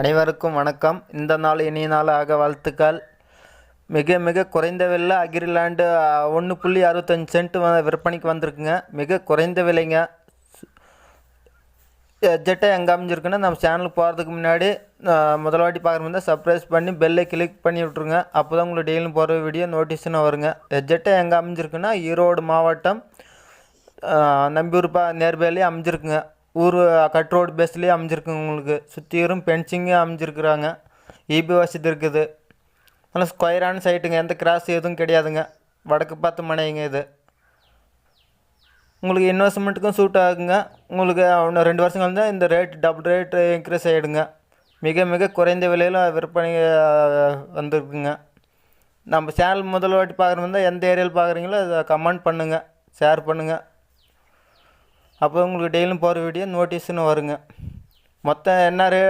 அனைவருக்கும் வணக்கம். இந்த நாள் இனிய நாள் ஆக வாழ்த்துக்கள். மிக மிக குறைந்த விலை அக்ரிலாண்டு ஒன்று புள்ளி அறுபத்தஞ்சு சென்ட் வ- விற்பனைக்கு வந்திருக்குங்க. மிக குறைந்த விலைங்க. எஜெட்டாக எங்கே அமைஞ்சிருக்குன்னா நம்ம சேனலுக்கு போகிறதுக்கு முன்னாடி அஹ், முதல் வாட்டி பார்க்குற மாதிரி பண்ணி பெல்லை கிளிக் பண்ணி விட்ருங்க அப்போ தான் உங்களுக்கு டெய்லியும் போகிற வீடியோ நோட்டீஸ்னு வருங்க. எஜெட்டை எங்கே அமைஞ்சிருக்குன்னா ஈரோடு மாவட்டம் நம்பியூர்பா நேர்பேலே அமைஞ்சிருக்குங்க. ஊர் கட் ரோடு பேஸ்லேயே அமைஞ்சிருக்குங்க உங்களுக்கு. சுற்றியும் பென்சிங்கே அமைஞ்சிருக்குறாங்க. இபி வசதி இருக்குது. நல்லா ஸ்கொயரான சைட்டுங்க எந்த கிராஸ் எதுவும் கிடையாதுங்க. வடக்கு பார்த்து மனைங்க இது. உங்களுக்கு இன்வெஸ்ட்மெண்ட்டுக்கும் சூட் ஆகுங்க. உங்களுக்கு இன்னும் ரெண்டு வருஷம் கழிஞ்சா இந்த ரேட் டபுள் ரேட் இன்க்ரீஸ் ஆகிடுங்க மிக மிக குறைந்த விலையில் விற்பனை வந்திருக்குங்க. நம்ம சேனல் முதல் வாட்டி பார்க்குறவங்க எந்த ஏரியாவில் பார்க்குறீங்களோ அதை கமெண்ட் பண்ணுங்கள் ஷேர் பண்ணுங்கள் அப்போ உங்களுக்கு டெய்லியும் போகிற வீடியோ நோட்டீஸ்னு வருங்க. மொத்தம் என்ன ரே